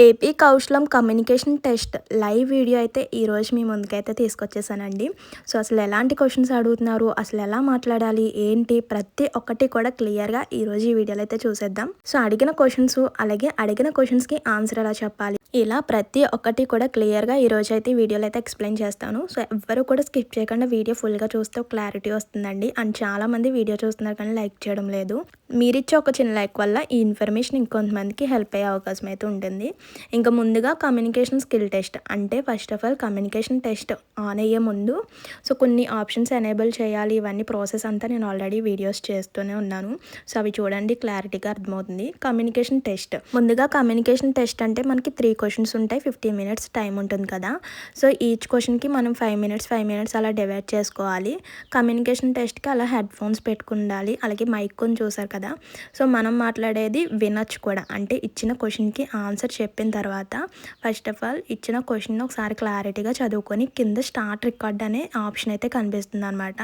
AP Kaushalam communication test live video అయితే ఈరోజు మీ ముందుకైతే తీసుకొచ్చేసానండి. సో అసలు ఎలాంటి క్వశ్చన్స్ అడుగుతున్నారు అసలు ఎలా మాట్లాడాలి ఏంటి ప్రతి ఒక్కటి కూడా క్లియర్గా ఈరోజు ఈ వీడియోలో అయితే చూసేద్దాం. సో అడిగిన క్వశ్చన్స్ అలాగే అడిగిన క్వశ్చన్స్కి ఆన్సర్ ఎలా చెప్పాలి ఇలా ప్రతి ఒక్కటి కూడా క్లియర్గా ఈరోజు అయితే వీడియోలో అయితే ఎక్స్ప్లెయిన్ చేస్తాను. సో ఎవ్వరు కూడా స్కిప్ చేయకుండా వీడియో ఫుల్గా చూస్తే క్లారిటీ వస్తుందండి. అండ్ చాలామంది వీడియో చూస్తున్నారు కానీ లైక్ చేయడం లేదు. మీరిచ్చే ఒక చిన్న లైక్ వల్ల ఈ ఇన్ఫర్మేషన్ ఇంకొంతమందికి హెల్ప్ అయ్యే అవకాశం అయితే ఉంటుంది. ఇంకా ముందుగా కమ్యూనికేషన్ స్కిల్ టెస్ట్ అంటే first of all communication test on అయ్యే ముందు సో కొన్ని ఆప్షన్స్ ఎనేబుల్ చేయాలి. ఇవన్నీ ప్రాసెస్ అంతా నేను ఆల్రెడీ వీడియోస్ చేస్తూనే ఉన్నాను. సో అవి చూడండి క్లారిటీగా అర్థమవుతుంది. కమ్యూనికేషన్ టెస్ట్ ముందుగా కమ్యూనికేషన్ టెస్ట్ అంటే మనకి త్రీ క్వశ్చన్స్ ఉంటాయి. ఫిఫ్టీన్ మినిట్స్ టైం ఉంటుంది కదా. సో ఈచ్ క్వశ్చన్కి మనం ఫైవ్ మినిట్స్ ఫైవ్ మినిట్స్ అలా డివైడ్ చేసుకోవాలి. కమ్యూనికేషన్ టెస్ట్కి అలా హెడ్ ఫోన్స్ పెట్టుకుండాలి. అలాగే మైక్ కొని చూసారు కదా. సో మనం మాట్లాడేది వినొచ్చు కూడా. అంటే ఇచ్చిన క్వశ్చన్కి ఆన్సర్ చెప్పిన తర్వాత ఫస్ట్ ఆఫ్ ఆల్ ఇచ్చిన క్వశ్చన్ ఒకసారి క్లారిటీగా చదువుకొని కింద స్టార్ట్ రికార్డ్ అనే ఆప్షన్ అయితే కనిపిస్తుంది అనమాట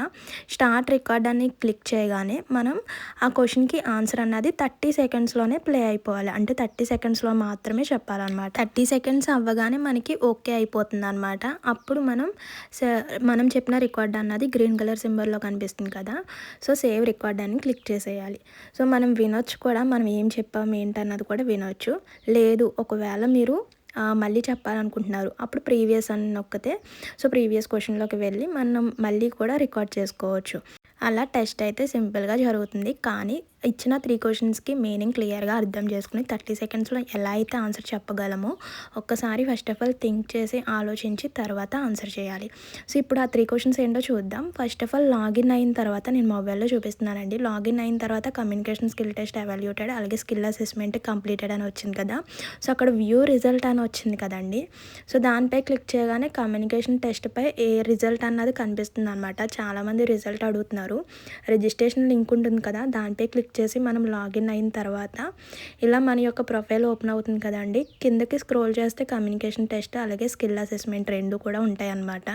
స్టార్ట్ రికార్డ్ అని క్లిక్ చేయగానే మనం ఆ క్వశ్చన్కి ఆన్సర్ అన్నది థర్టీ సెకండ్స్లోనే ప్లే అయిపోవాలి. అంటే థర్టీ సెకండ్స్లో మాత్రమే చెప్పాలన్నమాట. థర్టీ సెకండ్స్ అవ్వగానే మనకి ఓకే అయిపోతుంది అనమాట అప్పుడు మనం మనం చెప్పిన రికార్డ్ అన్నది గ్రీన్ కలర్ సింబల్లో కనిపిస్తుంది కదా. సో సేవ్ రికార్డ్ అని క్లిక్ చేసేయాలి. సో మనం వినొచ్చు కూడా మనం ఏం చెప్పాము ఏంటన్నది కూడా వినొచ్చు. లేదు ఒకవేళ ఒకవేళ మీరు మళ్ళీ చెప్పాలనుకుంటున్నారు. అప్పుడు ప్రీవియస్ అని నొక్కితే సో ప్రీవియస్ క్వశ్చన్లోకి వెళ్ళి మనం మళ్ళీ కూడా రికార్డ్ చేసుకోవచ్చు. అలా టెస్ట్ అయితే సింపుల్గా జరుగుతుంది. కానీ ఇచ్చిన త్రీ క్వశ్చన్స్కి మీనింగ్ క్లియర్గా అర్థం చేసుకుని థర్టీ సెకండ్స్లో ఎలా అయితే ఆన్సర్ చెప్పగలమో ఒక్కసారి ఫస్ట్ ఆఫ్ ఆల్ థింక్ చేసి ఆలోచించి తర్వాత ఆన్సర్ చేయాలి. సో ఇప్పుడు ఆ త్రీ క్వశ్చన్స్ ఏంటో చూద్దాం. ఫస్ట్ ఆఫ్ ఆల్ లాగిన్ అయిన తర్వాత నేను మొబైల్లో చూపిస్తున్నానండి. లాగిన్ అయిన తర్వాత కమ్యూనికేషన్ స్కిల్ టెస్ట్ అవాల్యూటెడ్ అలాగే స్కిల్ అసెస్మెంట్ కంప్లీటెడ్ అని వచ్చింది కదా. సో అక్కడ వ్యూ రిజల్ట్ అని వచ్చింది కదండి. సో దానిపై క్లిక్ చేయగానే కమ్యూనికేషన్ టెస్ట్పై ఏ రిజల్ట్ అన్నది కనిపిస్తుంది అనమాట చాలామంది రిజల్ట్ అడుగుతున్నారు. రిజిస్ట్రేషన్ లింక్ ఉంటుంది కదా దానిపై క్లిక్ క్లిక్ చేసి మనం లాగిన్ అయిన తర్వాత ఇలా మన యొక్క ప్రొఫైల్ ఓపెన్ అవుతుంది కదండి. కిందకి స్క్రోల్ చేస్తే కమ్యూనికేషన్ టెస్ట్ అలాగే స్కిల్ అసెస్మెంట్ రెండు కూడా ఉంటాయి అన్నమాట.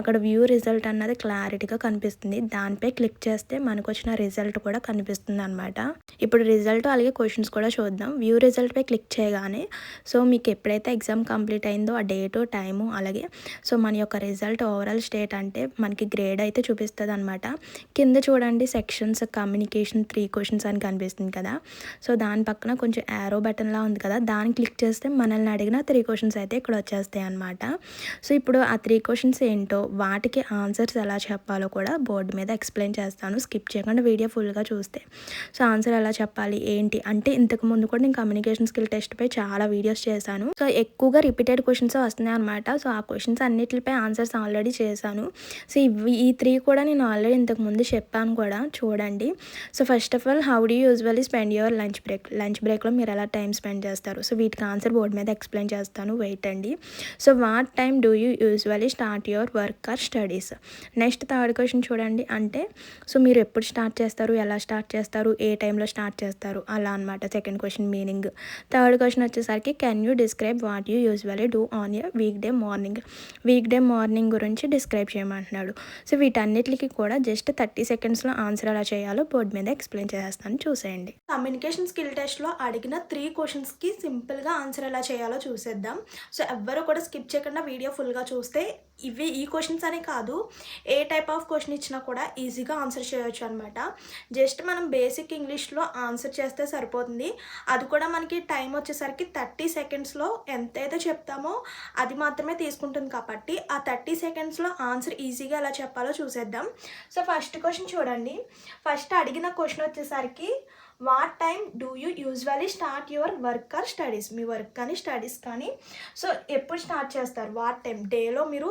అక్కడ వ్యూ రిజల్ట్ అన్నది క్లారిటీగా కనిపిస్తుంది. దానిపై క్లిక్ చేస్తే మనకు వచ్చిన రిజల్ట్ కూడా కనిపిస్తుంది అనమాట ఇప్పుడు రిజల్ట్ అలాగే క్వశ్చన్స్ కూడా చూద్దాం. వ్యూ రిజల్ట్పై క్లిక్ చేయగానే సో మీకు ఎప్పుడైతే ఎగ్జామ్ కంప్లీట్ అయిందో ఆ డేటు టైము అలాగే సో మన యొక్క రిజల్ట్ ఓవరాల్ స్టేట్ అంటే మనకి గ్రేడ్ అయితే చూపిస్తుంది అనమాట కింద చూడండి sections communication three question questions అని కనిపిస్తుంది కదా. సో దాని పక్కన కొంచెం యారో బటన్లా ఉంది కదా. దాన్ని క్లిక్ చేస్తే మనల్ని అడిగిన త్రీ క్వశ్చన్స్ అయితే ఇక్కడ వచ్చేస్తాయి అనమాట సో ఇప్పుడు ఆ త్రీ క్వశ్చన్స్ ఏంటో వాటికి ఆన్సర్స్ ఎలా చెప్పాలో కూడా బోర్డు మీద ఎక్స్ప్లెయిన్ చేస్తాను. స్కిప్ చేయకుండా వీడియో ఫుల్గా చూస్తే. సో ఆన్సర్ ఎలా చెప్పాలి ఏంటి? అంటే ఇంతకు ముందు కూడా నేను కమ్యూనికేషన్ స్కిల్ టెస్ట్పై చాలా వీడియోస్ చేశాను. సో ఎక్కువగా రిపీటెడ్ క్వశ్చన్స్ వస్తున్నాయి అనమాట సో ఆ క్వశ్చన్స్ అన్నిటిపై ఆన్సర్స్ ఆల్రెడీ చేశాను. సో ఇవి ఈ త్రీ కూడా నేను ఆల్రెడీ ఇంతకు ముందు చెప్పాను కూడా. చూడండి. So first of all all how do usually spend your lunch break lunch బ్రేక్లో మీరు ఎలా టైం స్పెండ్ చేస్తారు? సో వీటికి ఆన్సర్ బోర్డ్ మీద ఎక్స్ప్లెయిన్ చేస్తాను. వెయిట్ అండి. So what time do you usually start your work or studies next third question చూడండి. అంటే so మీరు ఎప్పుడు స్టార్ట్ చేస్తారు? ఎలా స్టార్ట్ చేస్తారు? ఏ టైంలో స్టార్ట్ చేస్తారు? అలా అనమాట second question meaning third question వచ్చేసరికి can you describe what you usually do on your weekday morning weekday morning గురించి డిస్క్రైబ్ చేయమంటున్నాడు. సో వీటన్నిటికీ కూడా జస్ట్ థర్టీ సెకండ్స్లో ఆన్సర్ ఎలా చేయాలో బోర్డు మీద ఎక్స్ప్లెయిన్ చేయాలి చేస్తాను చూసేయండి. కమ్యూనికేషన్ స్కిల్ టెస్ట్లో అడిగిన త్రీ క్వశ్చన్స్కి సింపుల్గా ఆన్సర్ ఎలా చేయాలో చూసేద్దాం. సో ఎవ్వరు కూడా స్కిప్ చేయకుండా వీడియో ఫుల్గా చూస్తే ఇవి ఈ క్వశ్చన్స్ అనే కాదు ఏ టైప్ ఆఫ్ క్వశ్చన్ ఇచ్చినా కూడా ఈజీగా ఆన్సర్ చేయొచ్చు అనమాట జస్ట్ మనం బేసిక్ ఇంగ్లీష్లో ఆన్సర్ చేస్తే సరిపోతుంది. అది కూడా మనకి టైం వచ్చేసరికి థర్టీ సెకండ్స్లో ఎంతైతే చెప్తామో అది మాత్రమే తీసుకుంటుంది కాబట్టి ఆ థర్టీ సెకండ్స్లో ఆన్సర్ ఈజీగా ఎలా చెప్పాలో చూసేద్దాం. సో ఫస్ట్ క్వశ్చన్ చూడండి. ఫస్ట్ అడిగిన క్వశ్చన్ వచ్చేసరికి what time do you usually start your work or studies? Me work కానీ స్టడీస్ కానీ సో ఎప్పుడు స్టార్ట్ చేస్తారు? వాట్ టైం డేలో మీరు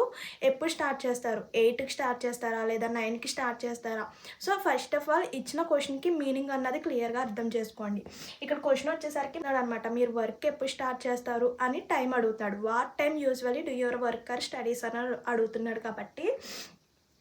ఎప్పుడు స్టార్ట్ చేస్తారు? ఎయిట్కి స్టార్ట్ చేస్తారా? లేదా నైన్కి స్టార్ట్ చేస్తారా? సో ఫస్ట్ ఆఫ్ ఆల్ ఇచ్చిన క్వశ్చన్కి మీనింగ్ అన్నది క్లియర్గా అర్థం చేసుకోండి. ఇక్కడ క్వశ్చన్ వచ్చేసరికి అనమాట మీరు వర్క్ ఎప్పుడు స్టార్ట్ చేస్తారు అని టైం అడుగుతాడు. What time usually do your work or studies అని అడుగుతున్నాడు కాబట్టి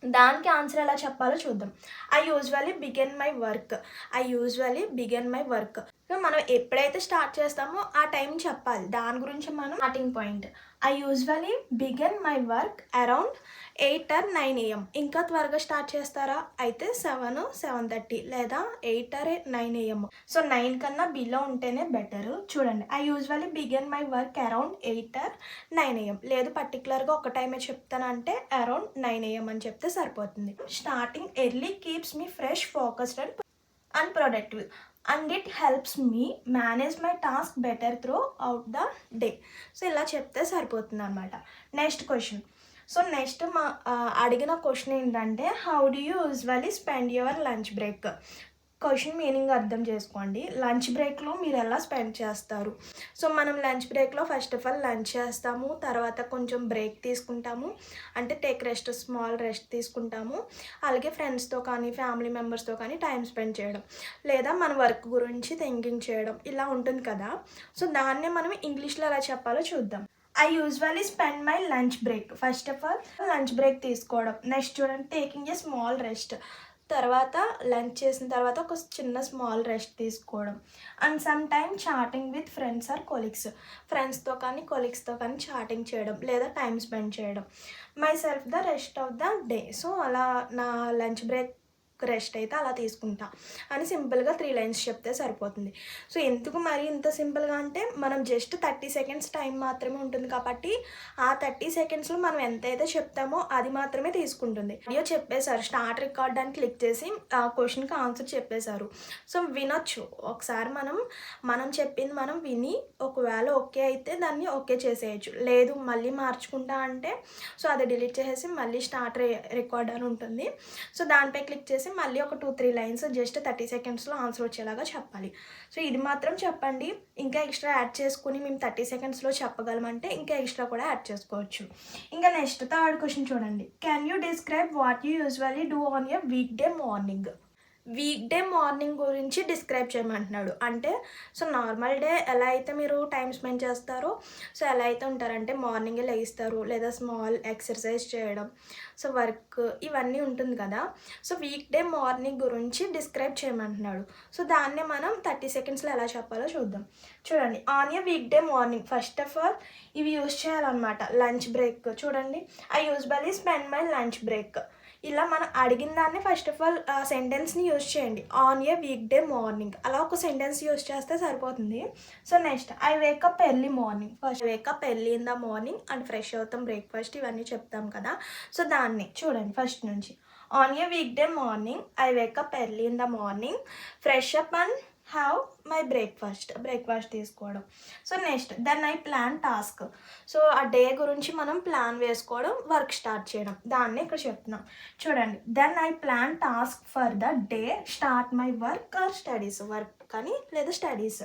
దానికి ఆన్సర్ ఎలా చెప్పాలో చూద్దాం. I usually begin my work I usually begin my work so మనం ఎప్పుడైతే స్టార్ట్ చేస్తామో ఆ టైం చెప్పాలి. దాని గురించి మనం starting point. I usually begin my work around eight or nine AM ఇంకా త్వరగా స్టార్ట్ చేస్తారా? అయితే సెవెన్ సెవెన్ థర్టీ లేదా eight or nine AM so nine కన్నా బిలో ఉంటేనే బెటర్ చూడండి. I usually begin my work around eight or nine AM లేదు పర్టికులర్గా ఒక టైమే చెప్తానంటే అరౌండ్ నైన్ ఏఎం అని చెప్తే సరిపోతుంది. Starting early keeps me fresh focused and and productive and it helps me manage my task better throughout the day so ఇలా చెప్తే సరిపోతుంది అనమాట నెక్స్ట్ క్వశ్చన్ సో నెక్స్ట్ మా అడిగిన క్వశ్చన్ ఏంటంటే how do you usually spend your lunch break question meaning అర్థం చేసుకోండి. Lunch బ్రేక్లో మీరు ఎలా స్పెండ్ చేస్తారు? సో మనం లంచ్ బ్రేక్లో ఫస్ట్ ఆఫ్ ఆల్ లంచ్ చేస్తాము. తర్వాత కొంచెం బ్రేక్ తీసుకుంటాము. అంటే టేక్ రెస్ట్ స్మాల్ రెస్ట్ తీసుకుంటాము. అలాగే ఫ్రెండ్స్తో కానీ ఫ్యామిలీ మెంబర్స్తో కానీ టైం స్పెండ్ చేయడం. లేదా మన వర్క్ గురించి థింకింగ్ చేయడం. ఇలా ఉంటుంది కదా. సో దాన్నే మనం ఇంగ్లీష్లో ఎలా చెప్పాలో చూద్దాం. I usually spend my lunch break first of all lunch break తీసుకోవడం. నెక్స్ట్ చూడండి టేకింగ్ ఏ స్మాల్ రెస్ట్ తర్వాత లంచ్ చేసిన తర్వాత ఒక చిన్న స్మాల్ రెస్ట్ తీసుకోవడం. And some time chatting with friends or colleagues. ఫ్రెండ్స్తో కానీ కొలీగ్స్తో కానీ చాటింగ్ చేయడం లేదా టైం స్పెండ్ చేయడం. Myself the rest of the day. So అలా నా లంచ్ బ్రేక్ రెస్ట్ అయితే అలా తీసుకుంటా అని సింపుల్గా త్రీ లైన్స్ చెప్తే సరిపోతుంది. సో ఎందుకు మరి ఇంత సింపుల్గా అంటే మనం జస్ట్ థర్టీ సెకండ్స్ టైం మాత్రమే ఉంటుంది కాబట్టి ఆ థర్టీ సెకండ్స్లో మనం ఎంతైతే చెప్తామో అది మాత్రమే తీసుకుంటుంది. వీడియో చెప్పేశారు స్టార్ట్ రికార్డ్ అని క్లిక్ చేసి ఆ క్వశ్చన్కి ఆన్సర్ చెప్పేశారు. సో వినొచ్చు. ఒకసారి మనం మనం చెప్పింది మనం విని ఒకవేళ ఓకే అయితే దాన్ని ఓకే చేసేయచ్చు. లేదు మళ్ళీ మార్చుకుంటా అంటే సో అది డిలీట్ చేసేసి మళ్ళీ స్టార్ట్ రికార్డ్ అని ఉంటుంది. సో దానిపై క్లిక్ చేసి మళ్ళీ ఒక two three lines just thirty సెకండ్స్లో ఆన్సర్ వచ్చేలాగా చెప్పాలి. సో ఇది మాత్రం చెప్పండి. ఇంకా ఎక్స్ట్రా యాడ్ చేసుకుని మేము థర్టీ సెకండ్స్లో చెప్పగలమంటే ఇంకా ఎక్స్ట్రా కూడా యాడ్ చేసుకోవచ్చు. ఇంకా నెక్స్ట్ థర్డ్ క్వశ్చన్ చూడండి. Can you describe what you usually do on your weekday morning weekday morning గురించి డిస్క్రైబ్ చేయమంటున్నాడు. అంటే సో నార్మల్ డే ఎలా అయితే మీరు టైం స్పెండ్ చేస్తారో సో ఎలా అయితే ఉంటారంటే మార్నింగే లేస్తారు లేదా స్మాల్ ఎక్సర్సైజ్ చేయడం సో వర్క్ ఇవన్నీ ఉంటుంది కదా. సో వీక్ డే మార్నింగ్ గురించి డిస్క్రైబ్ చేయమంటున్నాడు. సో దాన్నే మనం థర్టీ సెకండ్స్లో ఎలా చెప్పాలో చూద్దాం. చూడండి on a weekday morning. First of all ఇవి యూజ్ చేయాలన్నమాట. Lunch break. చూడండి I usually spend my lunch break. ఇలా మనం అడిగిన దాన్ని ఫస్ట్ ఆఫ్ ఆల్ సెంటెన్స్ని యూజ్ చేయండి. On a weekday morning అలా ఒక సెంటెన్స్ యూజ్ చేస్తే సరిపోతుంది. So next I wake up early morning first wake up early in the morning and fresh అవుతాం బ్రేక్ఫాస్ట్ ఇవన్నీ చెప్తాం కదా. సో దాన్ని చూడండి ఫస్ట్ నుంచి. On a weekday morning I wake up early in the morning fresh up and have my breakfast breakfast తీసుకోవడం. So next then I plan task so ఆ day గురించి మనం ప్లాన్ వేసుకోవడం వర్క్ స్టార్ట్ చేయడం. దాన్ని ఇక్కడ చెప్తున్నాం. చూడండి then I plan task for the day start my work or studies work కానీ లేదా స్టడీస్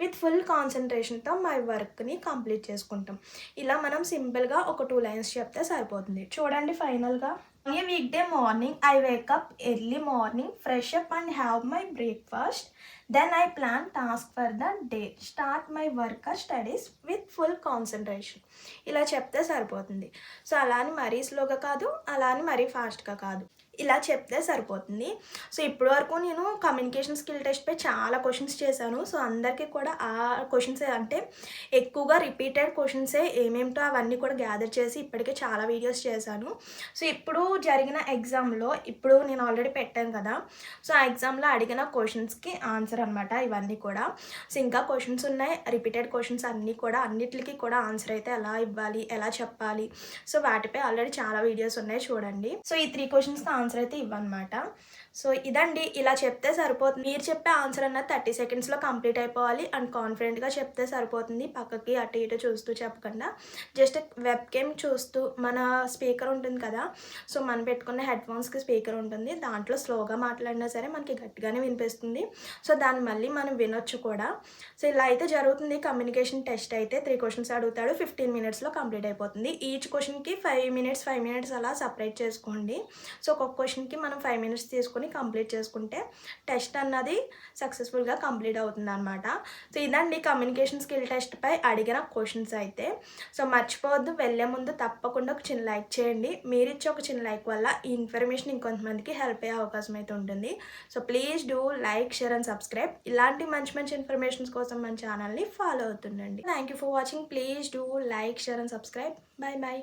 విత్ ఫుల్ కాన్సన్ట్రేషన్తో మై వర్క్ని కంప్లీట్ చేసుకుంటాం. ఇలా మనం సింపుల్గా ఒక టూ లైన్స్ చెప్తే సరిపోతుంది. చూడండి ఫైనల్గా a weekday morning I wake up early morning fresh up and have my breakfast then I plan task for the day start my work or studies with full concentration ఇలా చెప్తే సరిపోతుంది. So అలా అని మరీ స్లోగా కాదు అలా అని మరీ ఫాస్ట్గా కాదు. ఇలా చెప్తే సరిపోతుంది. సో ఇప్పటి వరకు నేను కమ్యూనికేషన్ స్కిల్ టెస్ట్పై చాలా క్వశ్చన్స్ చేశాను. సో అందరికీ కూడా ఆ క్వశ్చన్స్ అంటే ఎక్కువగా రిపీటెడ్ క్వశ్చన్సే ఏమేమిటో అవన్నీ కూడా గ్యాదర్ చేసి ఇప్పటికే చాలా వీడియోస్ చేశాను. సో ఇప్పుడు జరిగిన ఎగ్జామ్లో ఇప్పుడు నేను ఆల్రెడీ పెట్టాను కదా. సో ఆ ఎగ్జామ్లో అడిగిన క్వశ్చన్స్కి ఆన్సర్ అనమాట ఇవన్నీ కూడా. సో ఇంకా క్వశ్చన్స్ ఉన్నాయి. రిపీటెడ్ క్వశ్చన్స్ అన్నీ కూడా అన్నిటికీ కూడా ఆన్సర్ అయితే ఎలా ఇవ్వాలి ఎలా చెప్పాలి. సో వాటిపై ఆల్రెడీ చాలా వీడియోస్ ఉన్నాయి చూడండి. సో ఈ త్రీ క్వశ్చన్స్కి ఆన్సర్ అయితే ఇవ్వనమాట. సో ఇదండి. ఇలా చెప్తే సరిపోతుంది. మీరు చెప్పే ఆన్సర్ అన్నది థర్టీ సెకండ్స్లో కంప్లీట్ అయిపోవాలి. అండ్ కాన్ఫిడెంట్గా చెప్తే సరిపోతుంది. పక్కకి అటు ఇటు చూస్తూ చెప్పకుండా. జస్ట్ వెబ్ కేమ్ చూస్తూ మన స్పీకర్ ఉంటుంది కదా. సో మనం పెట్టుకున్న హెడ్ ఫోన్స్కి స్పీకర్ ఉంటుంది. దాంట్లో స్లోగా మాట్లాడినా సరే మనకి గట్టిగానే వినిపిస్తుంది. సో దాన్ని మళ్ళీ మనం వినొచ్చు కూడా. సో ఇలా అయితే జరుగుతుంది. కమ్యూనికేషన్ టెస్ట్ అయితే త్రీ క్వశ్చన్స్ అడుగుతాడు. ఫిఫ్టీన్ మినిట్స్లో కంప్లీట్ అయిపోతుంది. ఈచ్ క్వశ్చన్కి ఫైవ్ మినిట్స్ ఫైవ్ మినిట్స్ అలా సపరేట్ చేసుకోండి. సో ఒక్కొక్క క్వశ్చన్కి మనం ఫైవ్ మినిట్స్ తీసుకొని కంప్లీట్ చేసుకుంటే టెస్ట్ అన్నది సక్సెస్ఫుల్గా కంప్లీట్ అవుతుంది అనమాట సో ఇదండి కమ్యూనికేషన్ స్కిల్ టెస్ట్పై అడిగిన క్వశ్చన్స్ అయితే. సో మర్చిపోవద్దు వెళ్ళే ముందు తప్పకుండా ఒక చిన్న లైక్ చేయండి. మీరు ఇచ్చే ఒక చిన్న లైక్ వల్ల ఈ ఇన్ఫర్మేషన్ ఇంకొంతమందికి హెల్ప్ అయ్యే అవకాశం అయితే ఉంటుంది. So please do like share and subscribe. Subscribe ఇలాంటి మంచి మంచి ఇన్ఫర్మేషన్స్ కోసం మన ఛానల్ని follow అవుతుండండి. Thank you for watching. Please do like share and subscribe. Bye bye